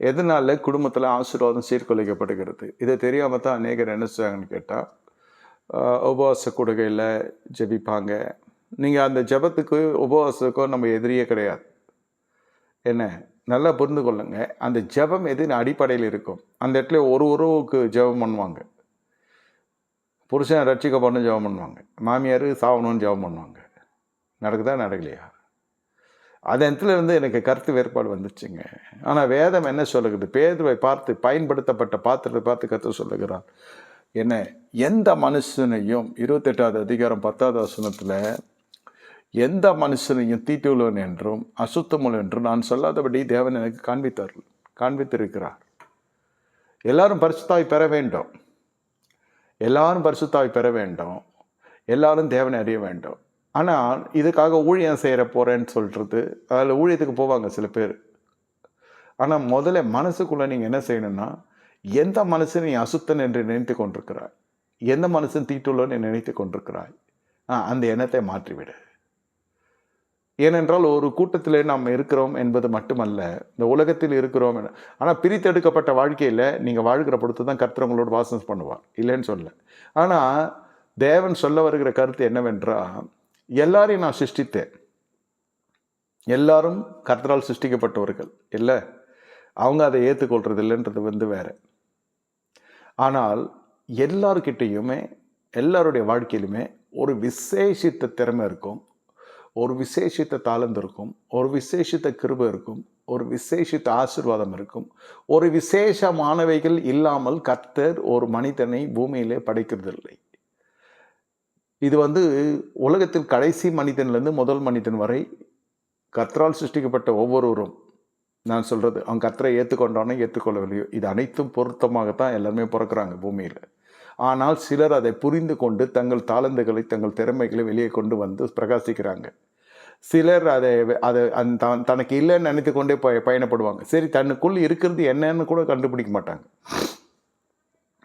எதனால குடும்பத்தில் ஆசீர்வாதம் சீர்குலைக்கப்படுகிறது? இதை தெரியாமல் தான் அநேகர் என்ன செய்வாங்கன்னு கேட்டால் உபவாச கொடுகையில் ஜெபிப்பாங்க. நீங்கள் அந்த ஜெபத்துக்கு உபவாசத்துக்கும் நம்ம எதிரியே கிடையாது. என்ன? நல்லா புரிந்து கொள்ளுங்க. அந்த ஜெபம் எதின் அடிப்படையில் இருக்கும்? அந்த இடத்துல ஒரு உறவுக்கு ஜெபம் பண்ணுவாங்க. புருஷன் ரட்சிக்கப்படணும் ஜெபம் பண்ணுவாங்க. மாமியார் சாவணும்னு ஜெபம் பண்ணுவாங்க. நடக்குதா நடக்கலையா? அது இடத்துல இருந்து எனக்கு கருத்து வேறுபாடு வந்துச்சுங்க. ஆனால் வேதம் என்ன சொல்லுகிறது? பேதுவை பார்த்து பயன்படுத்தப்பட்ட பாத்திரத்தை பார்த்து கருத்து சொல்லுகிறார். என்ன? எந்த மனுஷனையும் இருபத்தெட்டாவது அதிகாரம் பத்தாவது வசனத்தில் எந்த மனுஷனையும் தீட்டுள்ளவன் என்றும் அசுத்தமுள் என்றும் நான் சொல்லாதபடி தேவன் எனக்கு காண்பித்தார் காண்பித்திருக்கிறார். எல்லாரும் பரிசுத்தாய் பெற வேண்டும். எல்லாரும் பரிசுத்தாய் பெற வேண்டும். எல்லாரும் தேவனை அறிய வேண்டும். ஆனால் இதுக்காக ஊழியம் செய்கிற போகிறேன்னு சொல்கிறது அதில் ஊழியத்துக்கு போவாங்க சில பேர். ஆனால் முதல்ல மனசுக்குள்ளே நீங்கள் என்ன செய்யணும்னா எந்த மனசு நீ அசுத்தன் என்று நினைத்து கொண்டிருக்கிறாய்? எந்த மனுஷன் தீட்டுள்ளன்னு நினைத்து கொண்டிருக்கிறாய்? ஆ அந்த எண்ணத்தை மாற்றிவிடு. ஏனென்றால் ஒரு கூட்டத்தில் நாம் இருக்கிறோம் என்பது மட்டுமல்ல இந்த உலகத்தில் இருக்கிறோம் என ஆனால் பிரித்தெடுக்கப்பட்ட வாழ்க்கையில் நீங்கள் வாழ்கிற பொறுத்து தான் கர்த்தர் உங்களோட வாசம் பண்ணுவார் இல்லைன்னு சொல்ல ஆனால் தேவன் சொல்ல வருகிற கருத்து என்னவென்றால் எல்லாரையும் நான் சிருஷ்டித்தேன். எல்லாரும் கர்த்தரால் சிருஷ்டிக்கப்பட்டவர்கள். இல்லை? அவங்க அதை ஏற்றுக்கொள்கிறது இல்லைன்றது வந்து வேற. ஆனால் எல்லார்கிட்டேயுமே எல்லாருடைய வாழ்க்கையிலுமே ஒரு விசேஷித்த திறமை இருக்கும். ஒரு விசேஷித்த தாளந்து இருக்கும். ஒரு விசேஷித்த கிருபை இருக்கும். ஒரு விசேஷித்த ஆசிர்வாதம் இருக்கும். ஒரு விசேஷமானவைகள் இல்லாமல் கர்த்தர் ஒரு மனிதனை பூமியிலே படைக்கிறதில்லை. இது வந்து உலகத்தில் கடைசி மனிதன்லேருந்து முதல் மனிதன் வரை கத்ரால் சிருஷ்டிக்கப்பட்ட ஒவ்வொருவரும் நான் சொல்கிறது அவன் கத்தரை ஏற்றுக்கொண்டானோ ஏற்றுக்கொள்ளவில்லையோ இது அனைத்தும் பொருத்தமாகத்தான் எல்லாருமே பிறக்கிறாங்க பூமியில். ஆனால் சிலர் அதை புரிந்து கொண்டு தங்கள் தாளந்துகளை தங்கள் திறமைகளை வெளியே கொண்டு வந்து பிரகாசிக்கிறாங்க. சிலர் அதை அதை அந் தன் தனக்கு இல்லைன்னு நினைத்து கொண்டே ப பயணப்படுவாங்க. சரி தன்னுக்குள் இருக்கிறது என்னன்னு கூட கண்டுபிடிக்க மாட்டாங்க.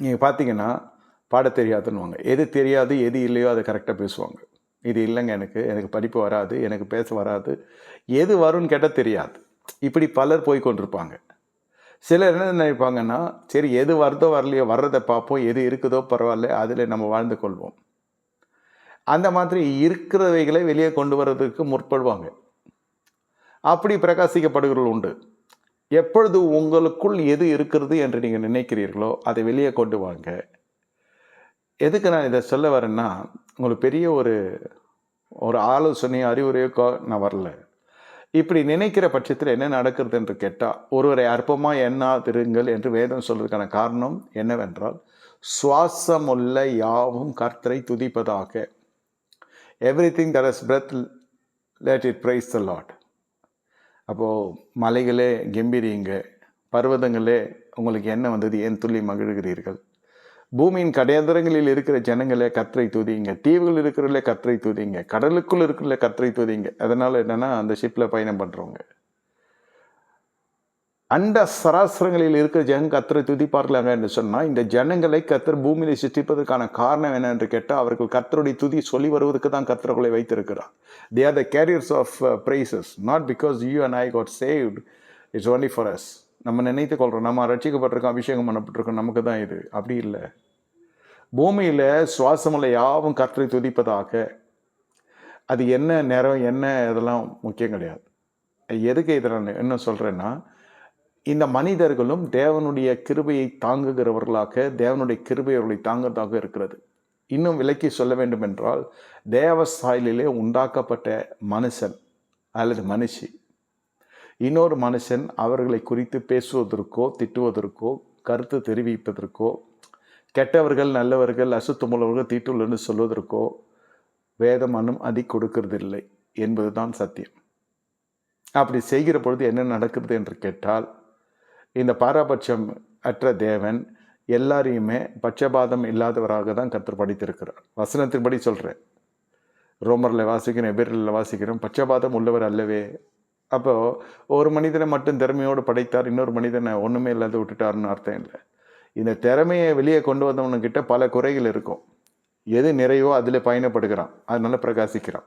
நீங்கள் பார்த்தீங்கன்னா பாட தெரியாதுன்னுவாங்க எது தெரியாது எது இல்லையோ அதை கரெக்டாக பேசுவாங்க. இது இல்லைங்க எனக்கு எனக்கு படிப்பு வராது எனக்கு பேச வராது. எது வரும்னு கேட்டால் தெரியாது. இப்படி பலர் போய் கொண்டிருப்பாங்க. சிலர் என்ன நினைப்பாங்கன்னா சரி எது வருதோ வரலையோ வர்றதை பார்ப்போம் எது இருக்குதோ பரவாயில்ல அதில் நம்ம வாழ்ந்து கொள்வோம். அந்த மாதிரி இருக்கிறவைகளை வெளியே கொண்டு வர்றதுக்கு முற்படுவாங்க. அப்படி பிரகாசிக்கப்படுகிறவர்கள் உண்டு. எப்பொழுது உங்களுக்குள் எது இருக்கிறது என்று நீங்கள் நினைக்கிறீர்களோ அதை வெளியே கொண்டு வாங்க. எதுக்கு நான் இதை சொல்ல வரேன்னா உங்களுக்கு பெரிய ஒரு ஒரு ஆலோசனையோ அறிவுரையோ நான் வரல. இப்படி நினைக்கிற பட்சத்தில் என்ன நடக்கிறது என்று கேட்டால் ஒருவரை அற்பமாக எண்ணாதிருங்கள் என்று வேதம் சொல்வதற்கான காரணம் என்னவென்றால் சுவாசமுள்ள யாவும் கர்த்தரை துதிப்பதாக. Everything that is breath let it praise the lord அப்போது மலைகளே கெம்பீரியுங்க பர்வதங்களே உங்களுக்கு என்ன வந்தது? ஏன் துள்ளி மகிழ்கிறீர்கள்? பூமியின் கடையந்தரங்களில் இருக்கிற ஜனங்களே கற்றை தூதிங்க. தீவுகள் இருக்கிறல கற்றை தூதிங்க. கடலுக்குள் இருக்கிறல கற்றை தூதிங்க. அதனால் என்னென்னா அந்த ஷிப்பில் பயணம் பண்ணுறவங்க அண்ட சராசரங்களில் இருக்கிற ஜனங்க கத்தரை துதிப்பார்களாங்க என்று சொன்னால் இந்த ஜனங்களை கத்தர் பூமியில சிருஷ்டிப்பதற்கான காரணம் என்ன என்று கேட்டால் அவர்கள் கத்தருடைய துதி சொல்லி வருவதற்கு தான் கத்தர்களை வைத்திருக்கிறார். They are the carriers of praises not because you and I got saved it's only for us நம்ம நினைத்து கொள்கிறோம் நம்ம ரட்சிக்கப்பட்டிருக்கோம் அபிஷேகம் பண்ணப்பட்டிருக்கோம். நமக்கு தான் இது. அப்படி இல்லை. பூமியில் சுவாசமுள்ள யாவும் கற்றை துதிப்பதாக. அது என்ன நேரம் என்ன இதெல்லாம் முக்கியம் கிடையாது. எதுக்கு இதில் என்ன சொல்கிறேன்னா இந்த மனிதர்களும் தேவனுடைய கிருபையை தாங்குகிறவர்களாக தேவனுடைய கிருபை அவர்களை தாங்குறதாக இருக்கிறது. இன்னும் விலக்கி சொல்ல வேண்டும் என்றால் தேவ சாயலிலே உண்டாக்கப்பட்ட மனுஷன் அல்லது மனுஷி இன்னொரு மனுஷன் அவர்களை குறித்து பேசுவதற்கோ திட்டுவதற்கோ கருத்து தெரிவிப்பதற்கோ கெட்டவர்கள் நல்லவர்கள் அசுத்தமுள்ளவர்கள் தீட்டுள்ளன்னு சொல்வதற்கோ வேதம் அனுமதி கொடுக்கறதில்லை என்பதுதான் சத்தியம். அப்படி செய்கிற பொழுது என்ன நடக்குது என்று கேட்டால் இந்த பாராபட்சம் அற்ற தேவன் எல்லாரையுமே பட்சபாதம் இல்லாதவராக தான் கத்தர் படித்திருக்கிறார். வசனத்தின்படி சொல்கிறேன் ரோமரில் வாசிக்கிறோம் எபிரில் வாசிக்கிறோம் பட்சபாதம் உள்ளவர் அல்லவே அப்போது ஒரு மனிதனை மட்டும் திறமையோடு படைத்தார் இன்னொரு மனிதனை ஒன்றுமே இல்லாத விட்டுட்டாருன்னு அர்த்தம் இல்லை. இந்த திறமையை வெளியே கொண்டு வந்தவனுக்கிட்ட பல குறைகள் இருக்கும். எது நிறைவோ அதில் பயணப்படுகிறான். அதனால் பிரகாசிக்கிறான்.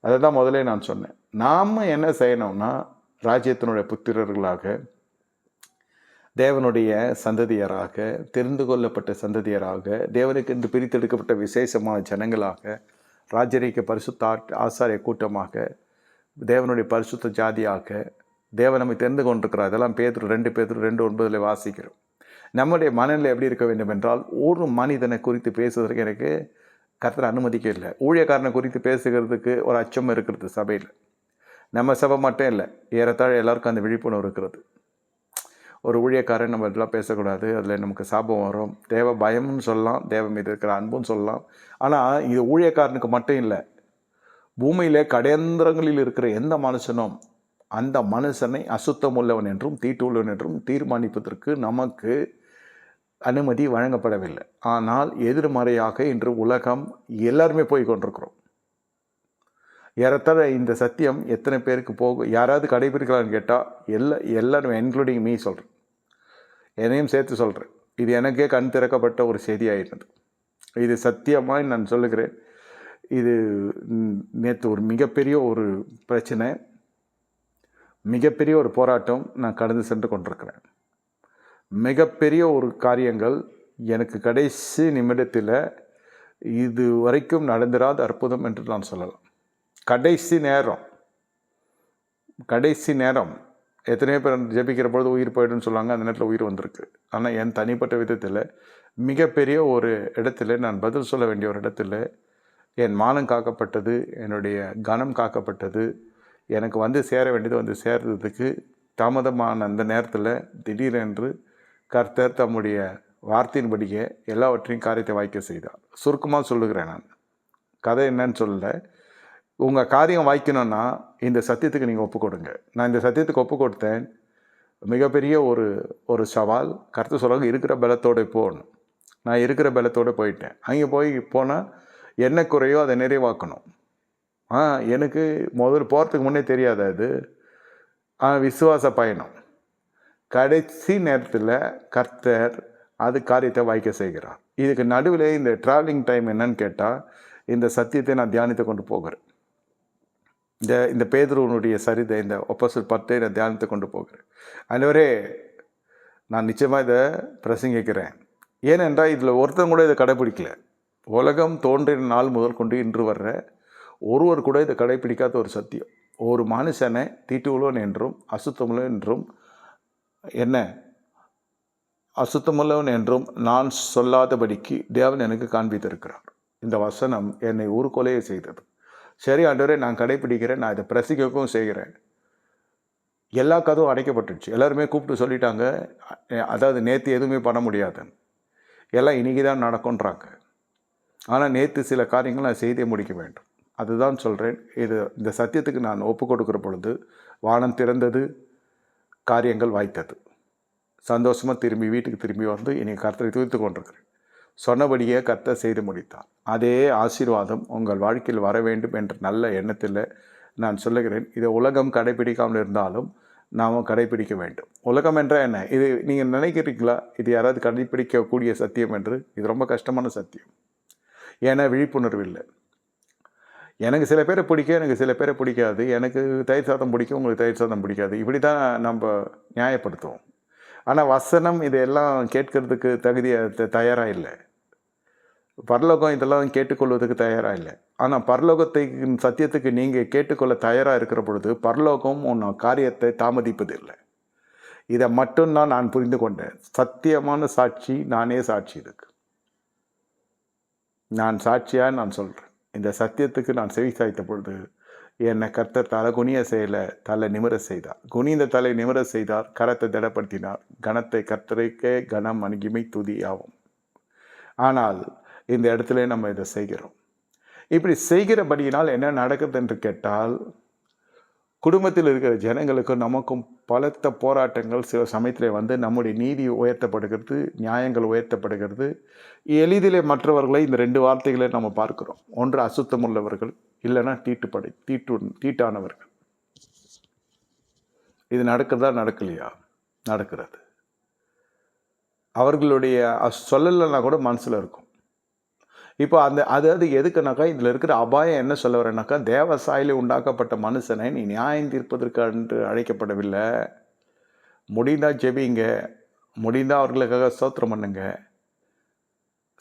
அதை தான் முதல்ல நான் சொன்னேன். நாம் என்ன செய்யணும்னா ராஜ்யத்தினுடைய புத்திரர்களாக தேவனுடைய சந்ததியராக தெரிந்து கொள்ளப்பட்ட சந்ததியராக தேவனுக்கு இந்த பிரித்தெடுக்கப்பட்ட விசேஷமான ஜனங்களாக ராஜரிக பரிசுத்த ஆட்- ஆசாரிய கூட்டமாக தேவனுடைய பரிசுத்த ஜாதியாக தேவன் நம்மை தெரிந்து கொண்டிருக்கிறார். அதெல்லாம் பேதர் ரெண்டு பேதர் ரெண்டு ஒன்பதில் வாசிக்கிறோம். நம்முடைய மனநிலை எப்படி இருக்க வேண்டும் என்றால் ஒரு மனிதனை குறித்து பேசுவதற்கு எனக்கு கர்த்தர் அனுமதிக்க இல்லை. ஊழியக்காரனை குறித்து பேசுகிறதுக்கு ஒரு அச்சம் இருக்கிறது சபையில். நம்ம சபை மட்டும் இல்லை ஏறத்தாழ எல்லாருக்கும் அந்த விழிப்புணர்வு இருக்கிறது. ஒரு ஊழியக்காரன் நம்ம இதெல்லாம் பேசக்கூடாது அதில் நமக்கு சாபம் வரும். தேவ பயம்னு சொல்லலாம் தேவ மீது இருக்கிற அன்பும் சொல்லலாம். ஆனால் இது ஊழியக்காரனுக்கு மட்டும் இல்லை பூமியிலே கடையந்திரங்களில் இருக்கிற எந்த மனுஷனும் அந்த மனுஷனை அசுத்தம் உள்ளவன் என்றும் தீட்டுள்ளவன் என்றும் தீர்மானிப்பதற்கு நமக்கு அனுமதி வழங்கப்படவில்லை. ஆனால் எதிர்மறையாக இன்று உலகம் எல்லாருமே போய் கொண்டிருக்கிறோம். ஏறத்தாழ இந்த சத்தியம் எத்தனை பேருக்கு போகும் யாராவது கடைபிடிக்கலான்னு கேட்டால் எல்லா எல்லாரும் இன்க்ளூடிங் மீ சொல்கிறேன் என்னையும் சேர்த்து சொல்கிறேன் இது எனக்கே கண் திறக்கப்பட்ட ஒரு செய்தி இது சத்தியமாக நான் சொல்லுகிறேன். இது நேற்று ஒரு மிகப்பெரிய ஒரு பிரச்சனை மிகப்பெரிய ஒரு போராட்டம் நான் கடந்து சென்று கொண்டிருக்கிறேன். மிகப்பெரிய ஒரு காரியங்கள் எனக்கு கடைசி நிமிடத்தில் இது வரைக்கும் நடந்திராத அற்புதம் என்று நான் சொல்லலாம். கடைசி நேரம் கடைசி நேரம் எத்தனையோ பேர் ஜெபிக்கிற பொழுது உயிர் போயிடுன்னு சொல்லுவாங்க அந்த நேரத்தில் உயிர் வந்திருக்கு. ஆனால் என் தனிப்பட்ட விதத்தில் மிகப்பெரிய ஒரு இடத்துல நான் பதில் சொல்ல வேண்டிய ஒரு இடத்துல என் மானம் காக்கப்பட்டது என்னுடைய கனம் காக்கப்பட்டது எனக்கு வந்து சேர வேண்டியது வந்து சேர்றதுக்கு தாமதமான அந்த நேரத்தில் திடீரென்று கர்த்தர் தம்முடைய வார்த்தையின்படியே எல்லாவற்றையும் காரியத்தை வாய்க்க செய்தார். சுருக்கமாக சொல்லுகிறேன் நான். கதை என்னன்னு சொல்லல. உங்கள் காரியம் வாய்க்கணும்னா இந்த சத்தியத்துக்கு நீங்கள் ஒப்பு கொடுங்க. நான் இந்த சத்தியத்துக்கு ஒப்பு கொடுத்தேன். மிகப்பெரிய ஒரு ஒரு சவால். கருத்து சொல்லுவாங்க இருக்கிற பலத்தோடு போகணும் நான் இருக்கிற பலத்தோடு போயிட்டேன். அங்கே போய் போனால் என்ன குறையோ அதை நிறைவாக்கணும். ஆ எனக்கு முதல்ல போகிறதுக்கு முன்னே தெரியாத அது ஆ விசுவாச பயணம். கடைசி நேரத்தில் கர்த்தர் அது காரியத்தை வாய்க்க செய்கிறார். இதுக்கு நடுவில் இந்த ட்ராவலிங் டைம் என்னன்னு கேட்டால் இந்த சத்தியத்தை நான் தியானித்து கொண்டு போகிறேன். இந்த இந்த பேதுருவனுடைய சரிதை இந்த ஒப்போசிட் பத்தை நான் தியானித்து கொண்டு போகிறேன். அனைவரே நான் நிச்சயமாக இதை பிரசங்கிக்கிறேன். ஏனென்றால் இதில் ஒருத்தன் கூட இதை கடைபிடிக்கலை உலகம் தோன்றின நாள் முதல் கொண்டு இன்று வர்ற ஒருவர் கூட இதை கடைப்பிடிக்காத ஒரு சத்தியம். ஒரு மனுஷனை தீட்டுள்ளவன் என்றும் அசுத்தமுள்ளவன் என்றும் என்ன? அசுத்தமுள்ளவன் என்றும் நான் சொல்லாதபடிக்கு தேவன் எனக்கு காண்பித்திருக்கிறார். இந்த வசனம் என்னை ஊர்கொலையை செய்தது. சரி ஆண்டவரே நான் கடைப்பிடிக்கிறேன் நான் இதை பிரசிக்கவும் செய்கிறேன். எல்லா கதவும் அடைக்கப்பட்டுச்சு. எல்லாருமே கூப்பிட்டு சொல்லிட்டாங்க அதாவது நேற்று எதுவுமே பண்ண முடியாதுன்னு. எல்லாம் இன்னைக்கு தான் நடக்கும்ன்றாங்க. ஆனால் நேற்று சில காரியங்கள் நான் செய்தே முடிக்க வேண்டும். அதுதான் சொல்கிறேன் இது இந்த சத்தியத்துக்கு நான் ஒப்பு கொடுக்குற பொழுது வானம் திறந்தது காரியங்கள் வாய்த்தது. சந்தோஷமாக திரும்பி வீட்டுக்கு திரும்பி வந்து இனி கர்த்தரை துதித்து கொண்டிருக்கிறேன். சொன்னபடியே கர்த்தர் செய்து முடித்தார். அதே ஆசீர்வாதம் உங்கள் வாழ்க்கையில் வர வேண்டும் என்ற நல்ல எண்ணத்தில் நான் சொல்லுகிறேன். இதை உலகம் கடைபிடிக்காமல் இருந்தாலும் நாம் கடைபிடிக்க வேண்டும். உலகம் என்றால் என்ன? இது நீங்கள் நினைக்கிறீங்களா? இது யாராவது கடைபிடிக்கக்கூடிய சத்தியம் என்று? இது ரொம்ப கஷ்டமான சத்தியம். ஏன்னா விழிப்புணர்வு இல்லை. எனக்கு சில பேரை பிடிக்கும் எனக்கு சில பேரை பிடிக்காது. எனக்கு தயிர் சாதம் பிடிக்கும் உங்களுக்கு தயிர் சாதம் பிடிக்காது. இப்படி தான் நம்ம நியாயப்படுத்துவோம். ஆனால் வசனம் இதெல்லாம் கேட்கறதுக்கு தகுதிய தயாராக இல்லை. பரலோகம் இதெல்லாம் கேட்டுக்கொள்வதற்கு தயாராக இல்லை. ஆனால் பரலோகத்தை சத்தியத்துக்கு நீங்கள் கேட்டுக்கொள்ள தயாராக இருக்கிற பொழுது பரலோகம் உன் காரியத்தை தாமதிப்பதில்லை. இதை மட்டும்தான் நான் புரிந்து கொண்டேன். சத்தியமான சாட்சி நானே சாட்சி இதுக்கு நான் சாட்சியாக நான் சொல்கிறேன் இந்த சத்தியத்துக்கு நான் செவி சாய்த்த பொழுது என்னை கர்த்தர் தலை குனிய செயலை தலை நிமிர செய்தார். குனிந்த தலை நிமிர செய்தார் கரத்தை திடப்படுத்தினார். கனத்தை கர்த்தரைக்கே கனம் அணுகிமை துதி ஆகும். ஆனால் இந்த இடத்துல நம்ம இதை செய்கிறோம். இப்படி செய்கிறபடியினால் என்ன நடக்குது என்று கேட்டால் குடும்பத்தில் இருக்கிற ஜனங்களுக்கும் நமக்கும் பலத்த போராட்டங்கள் சில சமயத்தில் வந்து நம்முடைய நீதி உயர்த்தப்படுகிறது நியாயங்கள் உயர்த்தப்படுகிறது. எளிதிலே மற்றவர்களை இந்த ரெண்டு வார்த்தைகளை நம்ம பார்க்குறோம். ஒன்று அசுத்தம் உள்ளவர்கள் இல்லைன்னா தீட்டுப்படை தீட்டு தீட்டானவர்கள். இது நடக்கிறதா நடக்கலையா? நடக்கிறது. அவர்களுடைய சொல்லலைன்னா கூட மனசில் இருக்கும். இப்போ அந்த அதாவது எதுக்குனாக்கா இதில் இருக்கிற அபாயம் என்ன சொல்ல வரேனாக்கா தேவசாயில் உண்டாக்கப்பட்ட மனுஷனை நீ நியாயம் தீர்ப்பதற்கு என்று அழைக்கப்படவில்லை. முடிந்தால் ஜெபிங்க. முடிந்தால் அவர்களுக்காக சோத்திரம் பண்ணுங்க.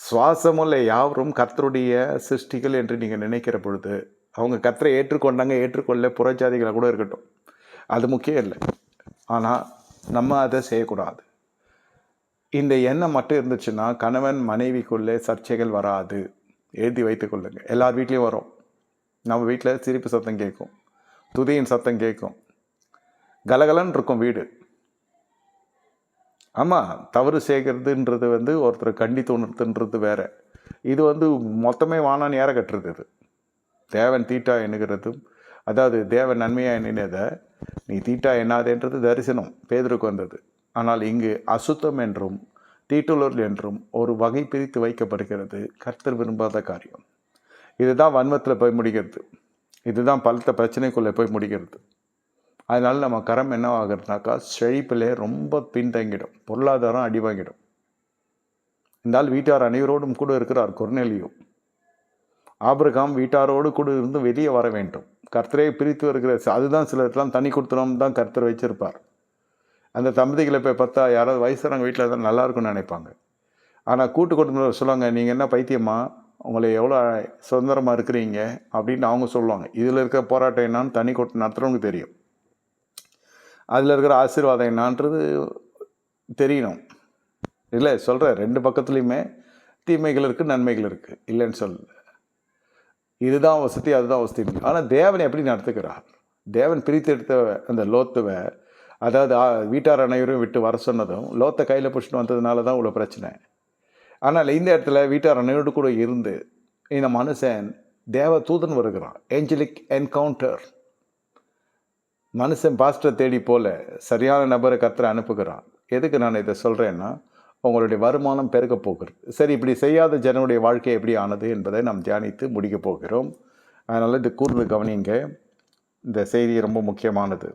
சுவாசமுள்ள யாவரும் கர்த்தருடைய சிருஷ்டிகள் என்று நீங்கள் நினைக்கிற பொழுது அவங்க கர்த்தரை ஏற்றுக்கொண்டாங்க ஏற்றுக்கொள்ள புறஜாதிகளாக கூட இருக்கட்டும். அது முக்கியம் இல்லை. ஆனால் நம்ம அதை செய்யக்கூடாது. இந்த எண்ணம் மட்டும் இருந்துச்சுன்னா கணவன் மனைவிக்குள்ளே சர்ச்சைகள் வராது. எழுதி வைத்து கொள்ளுங்கள். எல்லார் வீட்லேயும் வரும். நம்ம வீட்டில் சிரிப்பு சத்தம் கேட்கும். துதியின் சத்தம் கேட்கும். கலகலன்னு இருக்கும் வீடு. ஆமாம் தவறு செய்கிறதுன்றது வந்து ஒருத்தர் கண்டித்து உணர்த்துன்றது வேறு. இது வந்து மொத்தமே வானான்னு ஏற கட்டுறது இது. தேவன் தீட்டா எண்ணுகிறதும் அதாவது தேவன் நன்மையாக எண்ணினதை நீ தீட்டா எண்ணாதேன்றது தரிசனம். பேதருக்கு வந்தது. ஆனால் இங்கு அசுத்தம் என்றும் தீட்டுலர் என்றும் ஒரு வகை பிரித்து வைக்கப்படுகிறது. கர்த்தர் விரும்பாத காரியம். இதுதான் வன்மத்தில் போய் முடிகிறது இதுதான் பலத்த பிரச்சனைக்குள்ளே போய் முடிகிறது அதனால் நம்ம கரம் என்ன ஆகுறதுனாக்கா செழிப்பிலே ரொம்ப பின்தங்கிடும். பொருளாதாரம் அடி வாங்கிடும் இருந்தால் வீட்டார் அனைவரோடும் கூட இருக்கிறார் கொர்நெலியும் ஆபிரகாம் வீட்டாரோடு கூட இருந்து வெளியே வர வேண்டும். கர்த்தரை பிரித்து வருகிற அதுதான் சிலருக்கெல்லாம் தனி கொடுத்துனோம் தான் கர்த்தர் வச்சிருப்பார் அந்த தம்பதிகளை போய் பார்த்தா யாராவது வயசானவங்க வீட்டில் தான் நல்லாயிருக்கும்னு நினைப்பாங்க. ஆனால் கூட்டு குடும்பத்தில் சொல்லுவாங்க நீங்கள் என்ன பைத்தியமா? உங்களை எவ்வளோ சுதந்திரமாக இருக்கிறீங்க? அப்படின்னு அவங்க சொல்லுவாங்க. இதில் இருக்க போராட்டம் என்னான்னு தனி கூட்டம் நடத்துகிறவங்க தெரியும். அதில் இருக்கிற ஆசீர்வாதம் என்னான்றது தெரியணும். இல்லை சொல்கிறேன் ரெண்டு பக்கத்துலேயுமே தீமைகள் இருக்குது நன்மைகள் இருக்குது இல்லைன்னு சொல்லல. இதுதான் வசதி அதுதான் வசதி. ஆனால் தேவனை எப்படி நடத்துக்கிறார் தேவன் பிரித்தெடுத்த அந்த லோத்துவை அதாவது வீட்டார் அனைவரும் விட்டு வர சொன்னதும் லோத்தை கையில் பிடிச்சிட்டு வந்ததுனால தான் இவ்வளோ பிரச்சனை. ஆனால் இந்த இடத்துல வீட்டார் அனைவரோடு கூட இருந்து இந்த மனுஷன் தேவ தூதன் வருகிறான். ஏஞ்சலிக் என்கவுண்டர் மனுஷன் பாஸ்டரை தேடி போல சரியான நபரை கத்திர அனுப்புகிறான். எதுக்கு நான் இதை சொல்கிறேன்னா உங்களுடைய வருமானம் பெருக போகிறது. சரி இப்படி செய்யாத ஜனனுடைய வாழ்க்கை எப்படி ஆனது என்பதை நாம் தியானித்து முடிக்கப் போகிறோம். அதனால் இது கூர்ந்து கவனிங்க. இந்த செய்தி ரொம்ப முக்கியமானது.